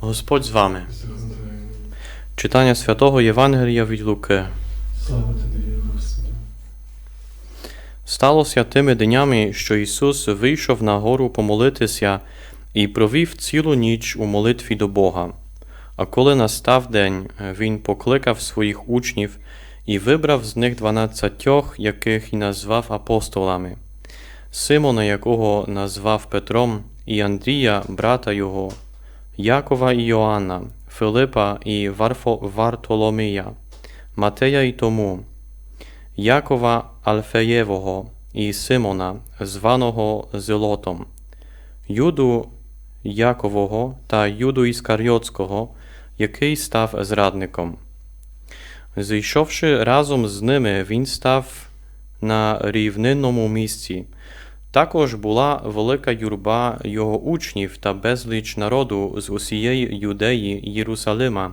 Господь з вами. Читання святого Євангелія від Луки. Слава Тобі, Господи. Сталося тими днями, що Ісус вийшов на гору помолитися і провів цілу ніч у молитві до Бога. А коли настав день, Він покликав своїх учнів і вибрав з них дванадцятьох, яких і назвав апостолами. Симона, якого назвав Петром, і Андрія, брата його, Якова і Йоанна, Филипа і Вартоломія, Матея і Тому, Якова Алфеєвого і Симона, званого Зелотом, Юду Якового та Юду Іскарйотського, який став зрадником. Зійшовши разом з ними, він став на рівнинному місці. Також була велика юрба його учнів та безліч народу з усієї Юдеї Єрусалима,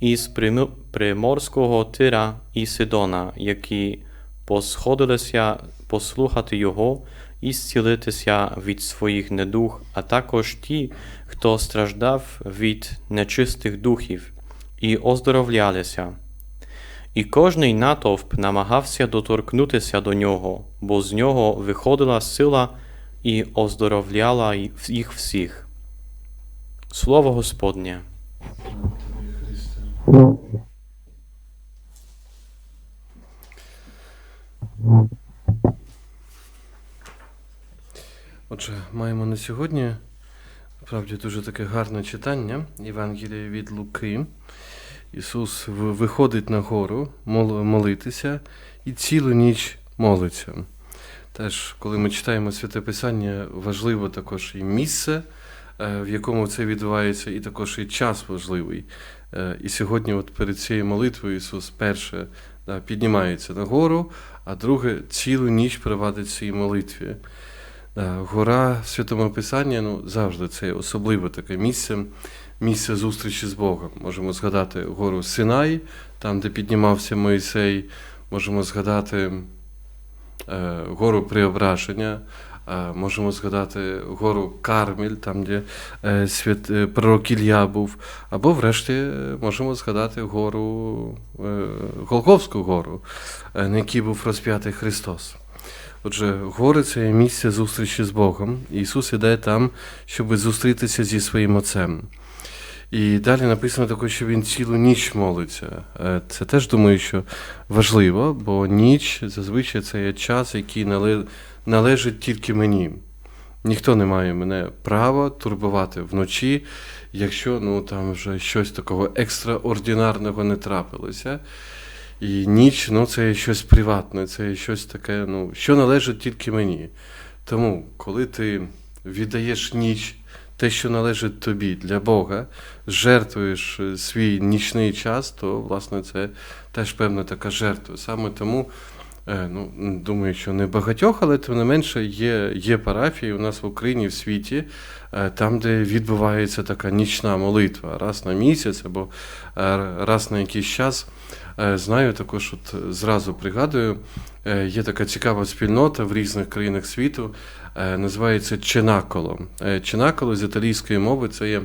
із Прим- приморського Тира і Сидона, які посходилися послухати його і зцілитися від своїх недуг, а також ті, хто страждав від нечистих духів, і оздоровлялися. І кожний натовп намагався доторкнутися до нього, бо з нього виходила сила і оздоровляла їх всіх. Слово Господнє. Отже, маємо на сьогодні справді дуже таке гарне читання Євангелія від Луки. Ісус виходить на гору молитися і цілу ніч молиться. Теж, коли ми читаємо святе Писання, важливо також і місце, е, в якому це відбувається, і також і час важливий. Е, І сьогодні, от перед цією молитвою, Ісус перше да, піднімається на гору, а друге цілу ніч провадить цій молитві. Да, Гора в Святому Писанні ну, завжди це особливе таке місце, місце зустрічі з Богом. Можемо згадати гору Синай, там, де піднімався Моїсей, можемо згадати е, гору Преображення, е, можемо згадати гору Кармель, там, де е, свят, е, пророк Ілля був, або врешті е, можемо згадати гору е, Голговську гору, е, на якій був розп'ятий Христос. Отже, гори це місце зустрічі з Богом. Ісус іде там, щоб зустрітися зі своїм Отцем. І далі написано також, що він цілу ніч молиться. Е, Це теж думаю, що важливо, бо ніч зазвичай це є час, який належить тільки мені. Ніхто не має мене права турбувати вночі, якщо ну, там вже щось такого екстраординарного не трапилося. І ніч ну, це є щось приватне, це є щось таке, ну, що належить тільки мені. Тому, коли ти віддаєш ніч, те, що належить тобі для Бога, жертвуєш е, свій нічний час, то власне це теж певна така жертва. Саме тому, ну, думаю, що не багатьох, але тим не менше є, є парафії у нас в Україні, в світі, е, там, де відбувається така нічна молитва раз на місяць або е, раз на якийсь час. Е, Знаю також, от зразу пригадую, е, є така цікава спільнота в різних країнах світу, е, називається Ченаколо. Е, Ченаколо з італійської мови це є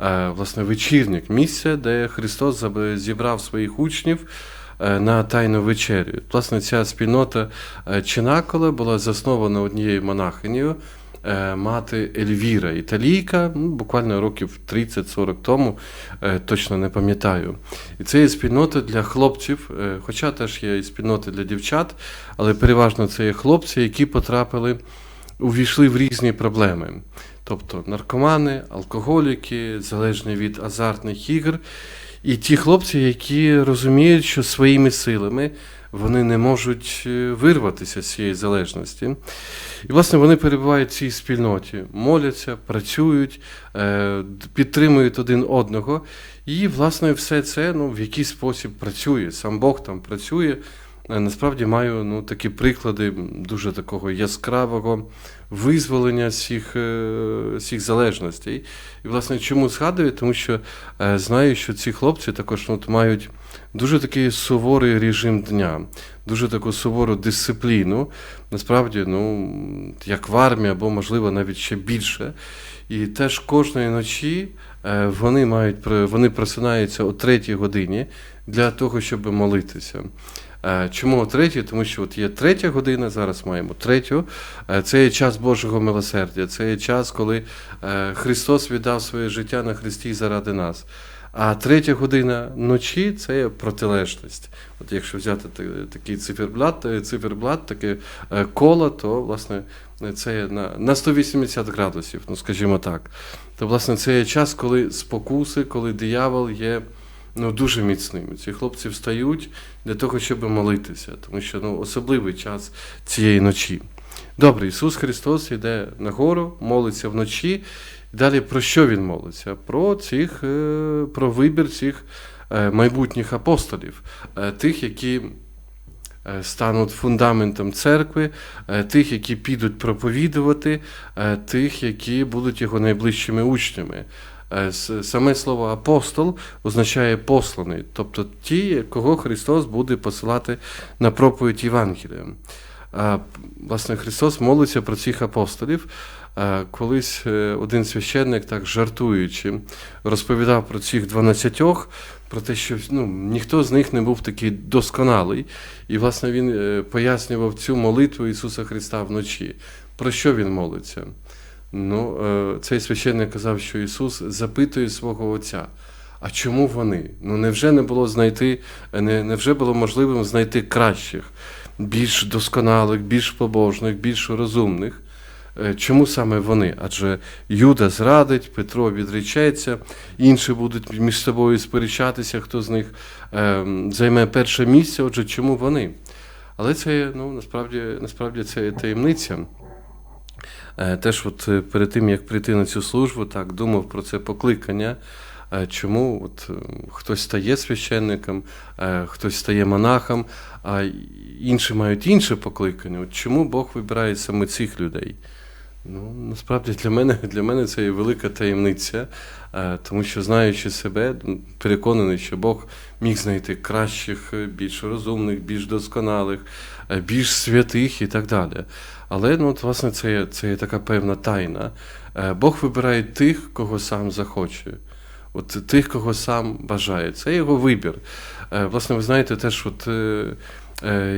е, власне вечірник, місце, де Христос зібрав своїх учнів е, на тайну вечерю. Власне, ця спільнота е, Ченаколо була заснована однією монахинею, е, мати Ельвіра, італійка, ну, буквально років 30-40 тому, е, точно не пам'ятаю. І це є спільнота для хлопців, е, хоча теж є і спільнота для дівчат, але переважно це є хлопці, які потрапили, увійшли в різні проблеми. Тобто наркомани, алкоголіки, залежні від азартних ігр. І ті хлопці, які розуміють, що своїми силами вони не можуть е, вирватися з цієї залежності. І, власне, вони перебувають в цій спільноті, моляться, працюють, е, підтримують один одного. І, власне, все це ну, в якийсь спосіб працює. Сам Бог там працює. Е, Насправді маю ну, такі приклади дуже такого яскравого визволення всіх, е, всіх залежностей. І, власне, чому згадую? Тому що е, знаю, що ці хлопці також ну, от мають дуже такий суворий режим дня, дуже таку сувору дисципліну. Насправді, ну, як в армії, або, можливо, навіть ще більше. І теж кожної ночі вони мають вони просинаються о третій годині для того, щоб молитися. Е, Чому о третій? Тому що от є третя година, зараз маємо третю. Е, Це є час Божого милосердя, це є час, коли е, Христос віддав своє життя на Христі заради нас. А третя година ночі це є протилежність. От якщо взяти такий циферблат, циферблат, таке коло, то власне це є на, на 180 градусів, ну скажімо так. То власне це є час, коли спокуси, коли диявол є ну, дуже міцним. Ці хлопці встають для того, щоб молитися, тому що ну, особливий час цієї ночі. Добре, Ісус Христос йде на гору, молиться вночі. Далі про що Він молиться? Про цих, е, про вибір цих е, майбутніх апостолів, е, тих, які стануть фундаментом церкви, тих, які підуть проповідувати, тих, які будуть його найближчими учнями. Е, Саме слово апостол означає посланий, тобто ті, кого Христос буде посилати на проповідь Євангелія. Власне, Христос молиться про цих апостолів. Колись е, один священник, так жартуючи, розповідав про цих дванадцятьох, про те, що ну, ніхто з них не був такий досконалий. І, власне, він е, пояснював цю молитву Ісуса Христа вночі. Про що він молиться? Ну, е, цей священник казав, що Ісус запитує свого Отця. А чому вони? Ну невже не було знайти, не, невже було можливим знайти кращих, більш досконалих, більш побожних, більш розумних? Е, Чому саме вони? Адже Юда зрадить, Петро відречеться, інші будуть між собою сперечатися, хто з них е, займе перше місце. Отже, чому вони? Але це ну, насправді, насправді це таємниця. Е, Теж от е, перед тим, як прийти на цю службу, так думав про це покликання. Е, Чому от, хтось стає священником, хтось стає монахом, а інші мають інше покликання. От чому Бог вибирає саме цих людей? Ну, насправді для мене, для мене це є велика таємниця, е, тому що, знаючи себе, переконаний, що Бог міг знайти кращих, е, більш розумних, більш досконалих, е, більш святих і так далі. Але ну, от, власне, це це є така певна тайна. Бог вибирає тих, кого сам захоче. От тих, кого сам бажає. Це його вибір. Власне, ви знаєте, теж от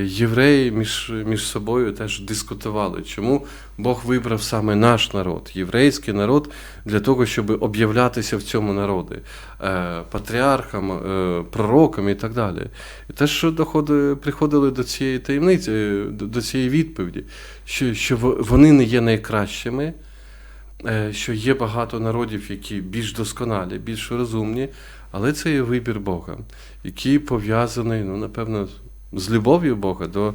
євреї між, між собою теж дискутували, чому Бог вибрав саме наш народ, єврейський народ, для того, щоб об'являтися в цьому народі, е, патріархам, е, пророкам і так далі. І теж доходи, приходили до цієї таємниці, е, до, цієї відповіді, що, що вони не є найкращими. Е, що є багато народів, які більш досконалі, більш розумні, але це є вибір Бога, який пов'язаний, ну, напевно, з любов'ю Бога до,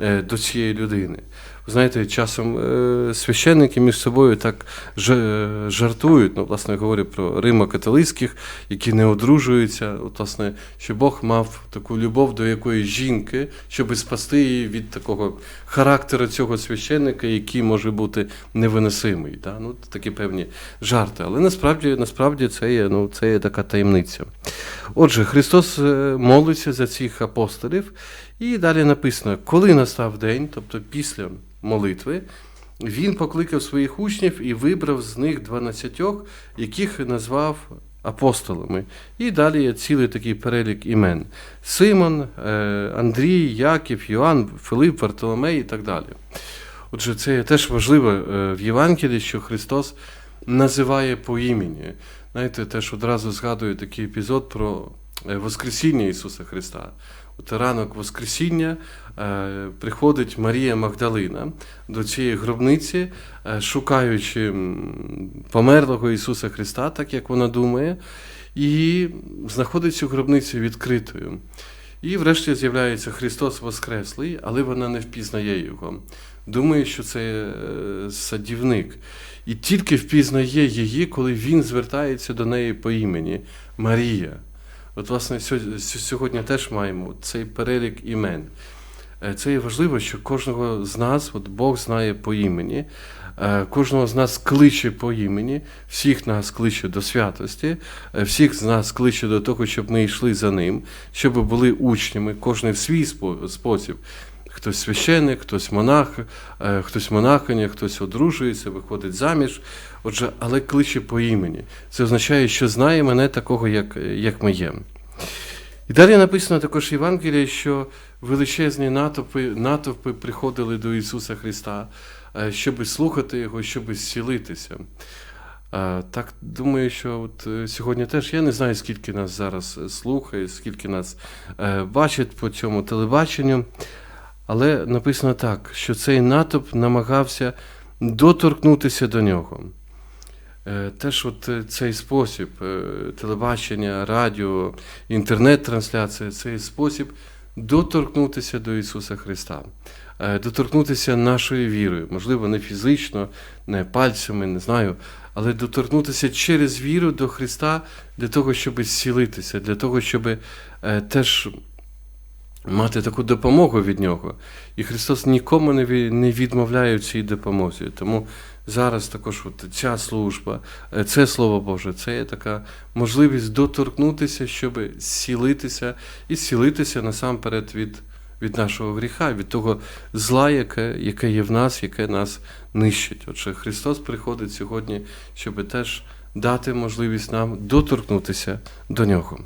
е, до цієї людини. Знаєте, часом е, священники між собою так жа- жартують, ну, власне, я говорю про римо-католицьких, які не одружуються. От, власне, що Бог мав таку любов до якоїсь жінки, щоб спасти її від такого характеру цього священника, який може бути невиносимий. Да? Ну, такі певні жарти. Але насправді, насправді це є, ну, це є така таємниця. Отже, Христос е, молиться за цих апостолів, і далі написано, коли настав день, тобто після молитви, він покликав своїх учнів і вибрав з них дванадцятьох, яких назвав апостолами. І далі є цілий такий перелік імен: Симон, е, Андрій, Яків, Йоанн, Филип, Вартоломей і так далі. Отже, це теж важливо е, в Євангелії, що Христос називає по імені. Знаєте, теж одразу згадую такий епізод про е, Воскресіння Ісуса Христа. От ранок Воскресіння е, приходить Марія Магдалина до цієї гробниці, е, шукаючи померлого Ісуса Христа, так як вона думає, і знаходить цю гробницю відкритою. І врешті з'являється Христос Воскреслий, але вона не впізнає його. Думає, що це е, садівник. І тільки впізнає її, коли він звертається до неї по імені Марія. От, власне, сьогодні теж маємо цей перелік імен. Е, Це є важливо, що кожного з нас, от Бог знає по імені, е, кожного з нас кличе по імені, всіх нас кличе до святості, е, всіх з нас кличе до того, щоб ми йшли за ним, щоб були учнями, кожен в свій спо- спосіб. Хтось священик, хтось монах, е, хтось монахиня, хтось одружується, виходить заміж. Отже, але кличе по імені. Це означає, що знає мене такого, як, як ми є. І далі написано також в Євангелії, що величезні натовпи, натовпи приходили до Ісуса Христа, е, щоб слухати Його, щоб зцілитися. Е, Так думаю, що от сьогодні теж я не знаю, скільки нас зараз слухає, скільки нас бачить по цьому телебаченню. Але написано так, що цей натовп намагався доторкнутися до нього. Е, Теж от е, цей спосіб е, телебачення, радіо, інтернет-трансляція цей спосіб доторкнутися до Ісуса Христа, доторкнутися нашою вірою, можливо, не фізично, не пальцями, не знаю, але доторкнутися через віру до Христа для того, щоб зцілитися, для того, щоб теж мати таку допомогу від нього. І Христос нікому не ві- не відмовляє в цій допомозі. Тому зараз також от ця служба, е, це Слово Боже, це є така можливість доторкнутися, щоб зцілитися і зцілитися насамперед від, від нашого гріха, від того зла, яке, яке є в нас, яке нас нищить. Отже, Христос приходить сьогодні, щоб теж дати можливість нам доторкнутися до нього.